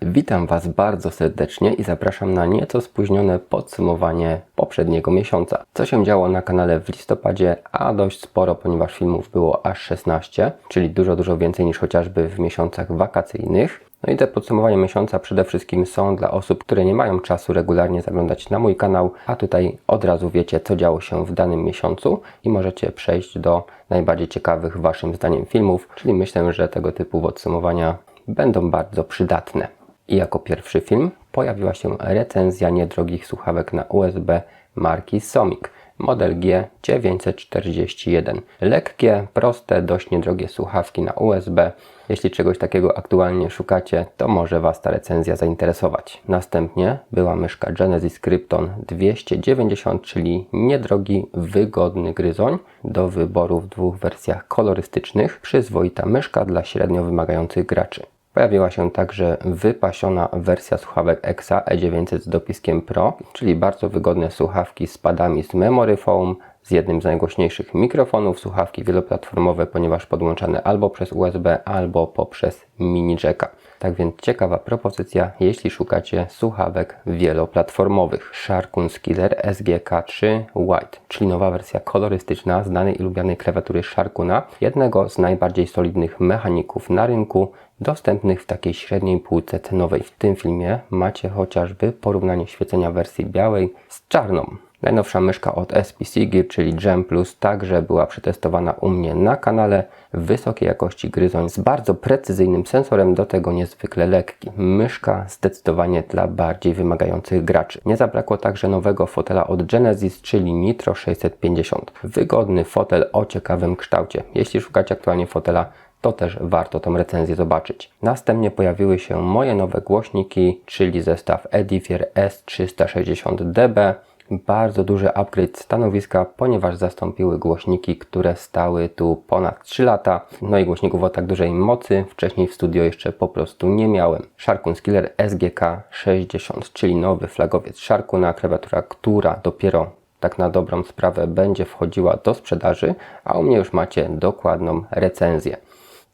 Witam Was bardzo serdecznie i zapraszam na nieco spóźnione podsumowanie poprzedniego miesiąca. Co się działo na kanale w listopadzie, a dość sporo, ponieważ filmów było aż 16, czyli dużo, dużo więcej niż chociażby w miesiącach wakacyjnych. No i te podsumowania miesiąca przede wszystkim są dla osób, które nie mają czasu regularnie zaglądać na mój kanał, a tutaj od razu wiecie, co działo się w danym miesiącu i możecie przejść do najbardziej ciekawych Waszym zdaniem filmów, czyli myślę, że tego typu podsumowania będą bardzo przydatne. I jako pierwszy film pojawiła się recenzja niedrogich słuchawek na USB marki Somic. Model G941. Lekkie, proste, dość niedrogie słuchawki na USB. Jeśli czegoś takiego aktualnie szukacie, to może Was ta recenzja zainteresować. Następnie była myszka Genesis Krypton 290, czyli niedrogi, wygodny gryzoń do wyboru w dwóch wersjach kolorystycznych. Przyzwoita myszka dla średnio wymagających graczy. Pojawiła się także wypasiona wersja słuchawek EXA E900 z dopiskiem Pro, czyli bardzo wygodne słuchawki z padami z Memory Foam, z jednym z najgłośniejszych mikrofonów, słuchawki wieloplatformowe, ponieważ podłączane albo przez USB, albo poprzez mini jacka. Tak więc ciekawa propozycja, jeśli szukacie słuchawek wieloplatformowych. Sharkun Skiller SGK3 White, czyli nowa wersja kolorystyczna znanej i lubianej klawiatury Sharkuna, jednego z najbardziej solidnych mechaników na rynku, dostępnych w takiej średniej półce cenowej. W tym filmie macie chociażby porównanie świecenia wersji białej z czarną. Najnowsza myszka od SPC Gear, czyli Gem Plus, także była przetestowana u mnie na kanale. Wysokiej jakości gryzoń z bardzo precyzyjnym sensorem, do tego niezwykle lekki. Myszka zdecydowanie dla bardziej wymagających graczy. Nie zabrakło także nowego fotela od Genesis, czyli Nitro 650. Wygodny fotel o ciekawym kształcie. Jeśli szukacie aktualnie fotela to też warto tą recenzję zobaczyć. Następnie pojawiły się moje nowe głośniki, czyli zestaw Edifier S360DB. Bardzo duży upgrade stanowiska, ponieważ zastąpiły głośniki, które stały tu ponad 3 lata. No i głośników o tak dużej mocy wcześniej w studio jeszcze po prostu nie miałem. Sharkun Skiller SGK 60, czyli nowy flagowiec Sharkuna, klawiatura, która dopiero tak na dobrą sprawę będzie wchodziła do sprzedaży, a u mnie już macie dokładną recenzję.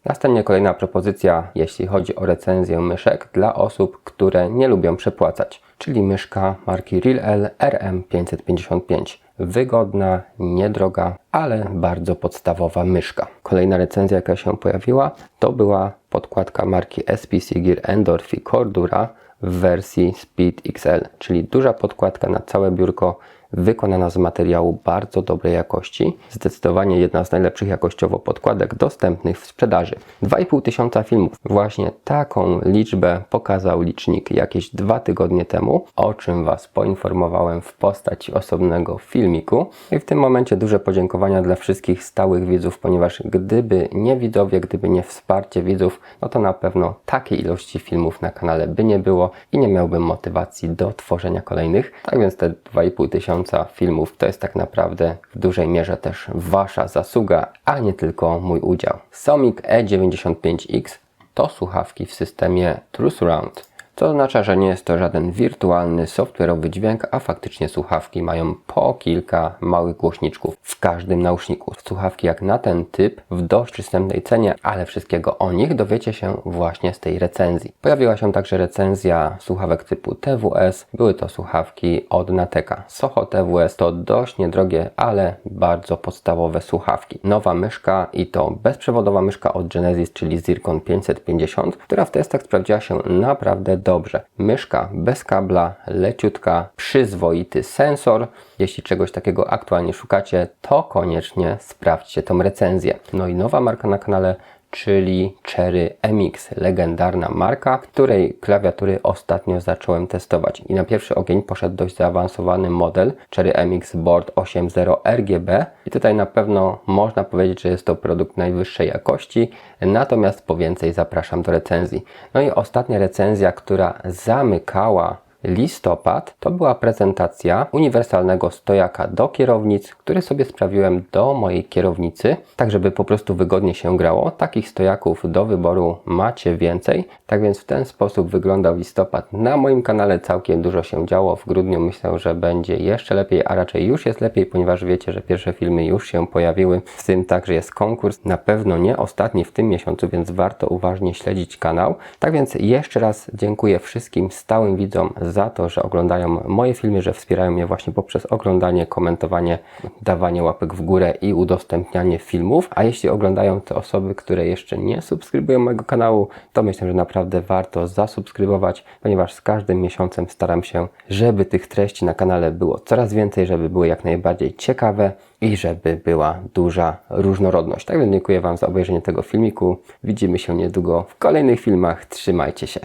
Następnie kolejna propozycja, jeśli chodzi o recenzję myszek dla osób, które nie lubią przepłacać, czyli myszka marki RealL RM555. Wygodna, niedroga, ale bardzo podstawowa myszka. Kolejna recenzja, jaka się pojawiła, to była podkładka marki SPC Gear Endorphi Cordura w wersji Speed XL, czyli duża podkładka na całe biurko wykonana z materiału bardzo dobrej jakości. Zdecydowanie jedna z najlepszych jakościowo podkładek dostępnych w sprzedaży. 2,5 tysiąca filmów. Właśnie taką liczbę pokazał licznik jakieś dwa tygodnie temu, o czym Was poinformowałem w postaci osobnego filmiku. I w tym momencie duże podziękowania dla wszystkich stałych widzów, ponieważ gdyby nie widowie, gdyby nie wsparcie widzów, no to na pewno takiej ilości filmów na kanale by nie było i nie miałbym motywacji do tworzenia kolejnych. Tak więc te 2,5 tysiąca tysiąca filmów to jest tak naprawdę w dużej mierze też Wasza zasługa, a nie tylko mój udział. Somic E95X to słuchawki w systemie True Surround. To oznacza, że nie jest to żaden wirtualny, software'owy dźwięk, a faktycznie słuchawki mają po kilka małych głośniczków w każdym nauszniku. Słuchawki jak na ten typ w dość przystępnej cenie, ale wszystkiego o nich dowiecie się właśnie z tej recenzji. Pojawiła się także recenzja słuchawek typu TWS. Były to słuchawki od Nateka. Soho TWS to dość niedrogie, ale bardzo podstawowe słuchawki. Nowa myszka i to bezprzewodowa myszka od Genesis, czyli Zircon 550, która w testach sprawdziła się naprawdę dobrze. Myszka bez kabla, leciutka, przyzwoity sensor. Jeśli czegoś takiego aktualnie szukacie, to koniecznie sprawdźcie tą recenzję. No i nowa marka na kanale czyli Cherry MX, legendarna marka, której klawiatury ostatnio zacząłem testować. I na pierwszy ogień poszedł dość zaawansowany model Cherry MX Board 8.0 RGB. I tutaj na pewno można powiedzieć, że jest to produkt najwyższej jakości, natomiast po więcej zapraszam do recenzji. No i ostatnia recenzja, która zamykała listopad to była prezentacja uniwersalnego stojaka do kierownic, który sobie sprawiłem do mojej kierownicy, tak żeby po prostu wygodnie się grało. Takich stojaków do wyboru macie więcej, tak więc w ten sposób wyglądał listopad. Na moim kanale całkiem dużo się działo. W grudniu myślę, że będzie jeszcze lepiej, a raczej już jest lepiej, ponieważ wiecie, że pierwsze filmy już się pojawiły. W tym także jest konkurs, na pewno nie ostatni w tym miesiącu, więc warto uważnie śledzić kanał. Tak więc jeszcze raz dziękuję wszystkim stałym widzom za to, że oglądają moje filmy, że wspierają mnie właśnie poprzez oglądanie, komentowanie, dawanie łapek w górę i udostępnianie filmów. A jeśli oglądają te osoby, które jeszcze nie subskrybują mojego kanału, to myślę, że naprawdę warto zasubskrybować, ponieważ z każdym miesiącem staram się, żeby tych treści na kanale było coraz więcej, żeby były jak najbardziej ciekawe i żeby była duża różnorodność. Tak więc dziękuję Wam za obejrzenie tego filmiku. Widzimy się niedługo w kolejnych filmach. Trzymajcie się.